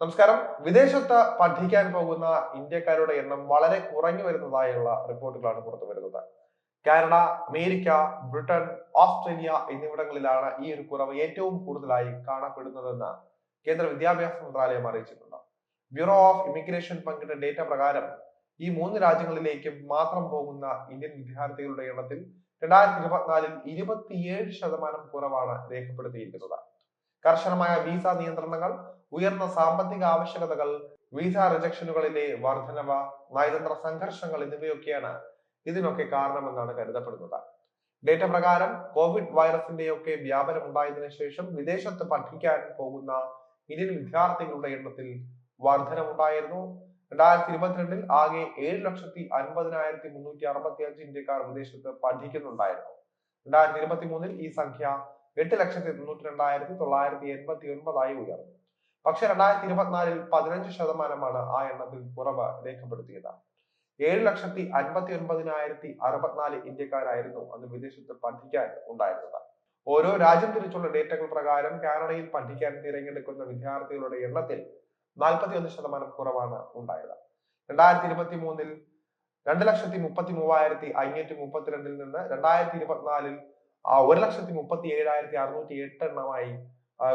നമസ്കാരം. വിദേശത്ത് പഠിക്കാൻ പോകുന്ന ഇന്ത്യക്കാരുടെ എണ്ണം വളരെ കുറഞ്ഞു വരുന്നതായുള്ള റിപ്പോർട്ടുകളാണ് പുറത്തു വരുന്നത്. കാനഡ അമേരിക്ക ബ്രിട്ടൻ ഓസ്ട്രേലിയ എന്നിവിടങ്ങളിലാണ് ഈ ഒരു കുറവ് ഏറ്റവും കൂടുതലായി കാണപ്പെടുന്നതെന്ന് കേന്ദ്ര വിദ്യാഭ്യാസ മന്ത്രാലയം അറിയിച്ചിട്ടുണ്ട്. ബ്യൂറോ ഓഫ് ഇമിഗ്രേഷൻ പങ്കിട്ട ഡേറ്റ പ്രകാരം ഈ മൂന്ന് രാജ്യങ്ങളിലേക്കും മാത്രം പോകുന്ന ഇന്ത്യൻ വിദ്യാർത്ഥികളുടെ എണ്ണത്തിൽ രണ്ടായിരത്തി ഇരുപത്തിനാലിൽ ഇരുപത്തിയേഴ് ശതമാനം കുറവാണ് രേഖപ്പെടുത്തിയിരിക്കുന്നത്. കർശനമായ വിസ നിയന്ത്രണങ്ങൾ ഉയർന്ന സാമ്പത്തിക ആവശ്യകതകൾ വിസ റിജക്ഷനുകളിലെ വർധനവ നയതന്ത്ര സംഘർഷങ്ങൾ എന്നിവയൊക്കെയാണ് ഇതിനൊക്കെ കാരണമെന്നാണ് കരുതപ്പെടുന്നത്. ഡേറ്റ പ്രകാരം കോവിഡ് വൈറസിന്റെയൊക്കെ വ്യാപനം ഉണ്ടായതിനു ശേഷം വിദേശത്ത് പഠിക്കാൻ പോകുന്ന ഇന്ത്യൻ വിദ്യാർത്ഥികളുടെ എണ്ണത്തിൽ വർധനമുണ്ടായിരുന്നു രണ്ടായിരത്തി ഇരുപത്തിരണ്ടിൽ ആകെ ഏഴ് ലക്ഷത്തി അൻപതിനായിരത്തി മുന്നൂറ്റി അറുപത്തി അഞ്ച് ഇന്ത്യക്കാർ വിദേശത്ത് പഠിക്കുന്നുണ്ടായിരുന്നു. രണ്ടായിരത്തി ഇരുപത്തി മൂന്നിൽ ഈ സംഖ്യ എട്ട് ലക്ഷത്തി തൊണ്ണൂറ്റി രണ്ടായിരത്തി തൊള്ളായിരത്തി എൺപത്തി ഒൻപതായി ഉയർന്നു. പക്ഷെ രണ്ടായിരത്തി ഇരുപത്തിനാലിൽ പതിനഞ്ച് ശതമാനമാണ് ആ എണ്ണത്തിൽ കുറവ് രേഖപ്പെടുത്തിയത്. ഏഴ് ലക്ഷത്തി അൻപത്തി ഒൻപതിനായിരത്തി അറുപത്തിനാല് ഇന്ത്യക്കാരായിരുന്നു അന്ന് വിദേശത്ത് പഠിക്കാൻ ഉണ്ടായിരുന്നത്. ഓരോ രാജ്യം തിരിച്ചുള്ള ഡേറ്റകൾ പ്രകാരം കാനഡയിൽ പഠിക്കാൻ തിരഞ്ഞെടുക്കുന്ന വിദ്യാർത്ഥികളുടെ എണ്ണത്തിൽ നാൽപ്പത്തി ഒന്ന് ശതമാനം കുറവാണ് ഉണ്ടായത്. രണ്ടായിരത്തി ഇരുപത്തി മൂന്നിൽ രണ്ട് ലക്ഷത്തി മുപ്പത്തി മൂവായിരത്തി അഞ്ഞൂറ്റി മുപ്പത്തിരണ്ടിൽ നിന്ന് രണ്ടായിരത്തി ഇരുപത്തിനാലിൽ ഒരു ലക്ഷത്തി മുപ്പത്തി ഏഴായിരത്തി അറുന്നൂറ്റി എട്ട് എണ്ണമായി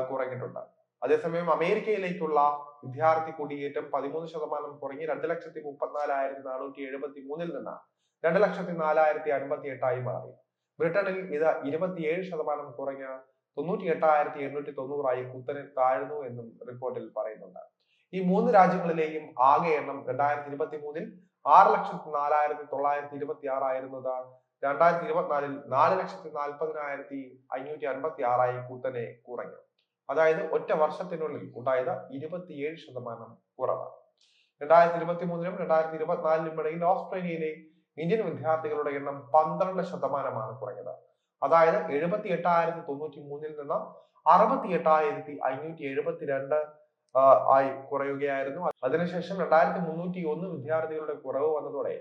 കുറഞ്ഞിട്ടുണ്ട്. അതേസമയം അമേരിക്കയിലേക്കുള്ള വിദ്യാർത്ഥി കുടിയേറ്റം പതിമൂന്ന് ശതമാനം കുറഞ്ഞ് രണ്ട് ലക്ഷത്തി മുപ്പത്തിനാലായിരത്തി നാനൂറ്റി എഴുപത്തി മൂന്നിൽ നിന്ന് രണ്ട് ലക്ഷത്തി നാലായിരത്തി അൻപത്തി എട്ടായി മാറി. ബ്രിട്ടനിൽ ഇത് ഇരുപത്തിയേഴ് ശതമാനം കുറഞ്ഞ തൊണ്ണൂറ്റി എട്ടായിരത്തി എണ്ണൂറ്റി തൊണ്ണൂറായി കുത്തനെ താഴ്ന്നു എന്നും റിപ്പോർട്ടിൽ പറയുന്നുണ്ട്. ഈ മൂന്ന് രാജ്യങ്ങളിലെയും ആകെ എണ്ണം രണ്ടായിരത്തി ഇരുപത്തി മൂന്നിൽ ആറ് ലക്ഷത്തി നാലായിരത്തി തൊള്ളായിരത്തി ഇരുപത്തി ആറായിരുന്നത് രണ്ടായിരത്തി ഇരുപത്തിനാലിൽ നാല് ലക്ഷത്തി നാൽപ്പതിനായിരത്തി അഞ്ഞൂറ്റി അൻപത്തി ആറായി കുത്തനെ കുറഞ്ഞു. അതായത് ഒറ്റ വർഷത്തിനുള്ളിൽ ഉണ്ടായത് ഇരുപത്തിയേഴ് ശതമാനം കുറവാണ്. രണ്ടായിരത്തി ഇരുപത്തി മൂന്നിനും രണ്ടായിരത്തി ഇരുപത്തിനാലിനും ഇടയിൽ ഓസ്ട്രേലിയയിലെ ഇന്ത്യൻ വിദ്യാർത്ഥികളുടെ എണ്ണം പന്ത്രണ്ട് ശതമാനമാണ് കുറഞ്ഞത്. അതായത് എഴുപത്തി എട്ടായിരത്തി തൊണ്ണൂറ്റി മൂന്നിൽ നിന്ന് അറുപത്തി എട്ടായിരത്തി അഞ്ഞൂറ്റി എഴുപത്തിരണ്ട് ആയി കുറയുകയായിരുന്നു. അതിനുശേഷം രണ്ടായിരത്തി മുന്നൂറ്റി ഒന്ന് വിദ്യാർത്ഥികളുടെ കുറവ് വന്നതോടെ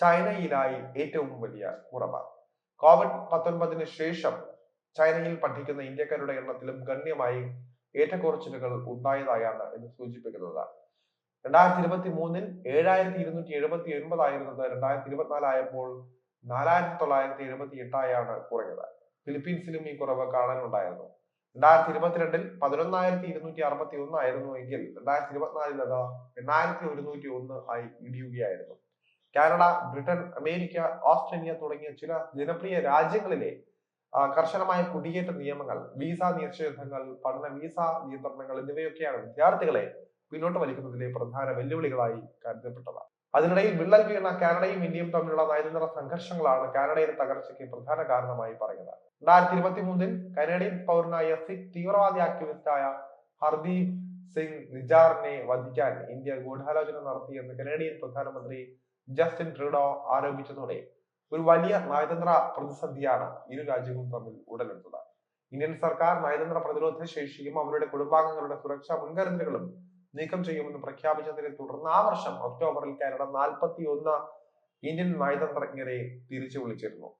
ചൈനയിലായി ഏറ്റവും വലിയ കുറവാണ്. കോവിഡ് പത്തൊൻപതിന് ശേഷം ചൈനയിൽ പഠിക്കുന്ന ഇന്ത്യക്കാരുടെ എണ്ണത്തിലും ഗണ്യമായി ഏറ്റക്കുറച്ചിലുകൾ ഉണ്ടായതായാണ് ഇത് സൂചിപ്പിക്കുന്നത്. രണ്ടായിരത്തി ഇരുപത്തി മൂന്നിൽ ഏഴായിരത്തി ഇരുന്നൂറ്റി എഴുപത്തി ഒൻപതായിരുന്നത് രണ്ടായിരത്തി ഇരുപത്തിനാലായപ്പോൾ നാലായിരത്തി തൊള്ളായിരത്തി എഴുപത്തി എട്ടായാണ് കുറഞ്ഞത്. ഫിലിപ്പീൻസിലും ഈ കുറവ് കാണാനുണ്ടായിരുന്നു. രണ്ടായിരത്തി ഇരുപത്തിരണ്ടിൽ പതിനൊന്നായിരത്തി ഇരുന്നൂറ്റി അറുപത്തി ഒന്ന് ആയിരുന്നു എങ്കിൽ രണ്ടായിരത്തി ഇരുപത്തിനാലിൽ അത് എണ്ണായിരത്തി ഒരുന്നൂറ്റി ഒന്ന് ആയി ഇടിയുകയായിരുന്നു. കാനഡ ബ്രിട്ടൻ അമേരിക്ക ഓസ്ട്രേലിയ തുടങ്ങിയ ചില ജനപ്രിയ രാജ്യങ്ങളിലെ കർശനമായ കുടിയേറ്റ നിയമങ്ങൾ വിസ നിഷേധങ്ങൾ പഠന വിസ നിയന്ത്രണങ്ങൾ എന്നിവയൊക്കെയാണ് വിദ്യാർത്ഥികളെ പിന്നോട്ട് വലിക്കുന്നതിലെ പ്രധാന വെല്ലുവിളികളായി കരുതപ്പെട്ടത് അതിനിടയിൽ വിള്ളൽ വീണ കാനഡയും ഇന്ത്യയും തമ്മിലുള്ള നയതന്ത്ര സംഘർഷങ്ങളാണ് കാനഡയുടെ തകർച്ചയ്ക്ക് പ്രധാന കാരണമായി പറയുന്നത്. രണ്ടായിരത്തി ഇരുപത്തി മൂന്നിൽ കനേഡിയൻ പൗരനായ സിഖ് തീവ്രവാദി ആക്ടിവിസ്റ്റായ ഹർദീപ് സിംഗ് നിജാറിനെ വധിക്കാൻ ഇന്ത്യ ഗൂഢാലോചന നടത്തിയെന്ന് കനേഡിയൻ പ്രധാനമന്ത്രി ജസ്റ്റിൻ ട്രൂഡോ ആരോപിച്ചതോടെ ഒരു വലിയ നയതന്ത്ര പ്രതിസന്ധിയാണ് ഇരു രാജ്യങ്ങളും തമ്മിൽ ഉടലെടുത്തത്. ഇന്ത്യൻ സർക്കാർ നയതന്ത്ര പ്രതിരോധ ശേഷിയും അവരുടെ കുടുംബാംഗങ്ങളുടെ സുരക്ഷാ മുൻകരുതലുകളും നീക്കം ചെയ്യുമെന്ന് പ്രഖ്യാപിച്ചതിനെ തുടർന്ന് ആ വർഷം ഒക്ടോബറിൽ കാനഡ നാൽപ്പത്തി ഒന്ന് ഇന്ത്യൻ നയതന്ത്രജ്ഞരെ തിരിച്ചു വിളിച്ചിരുന്നു.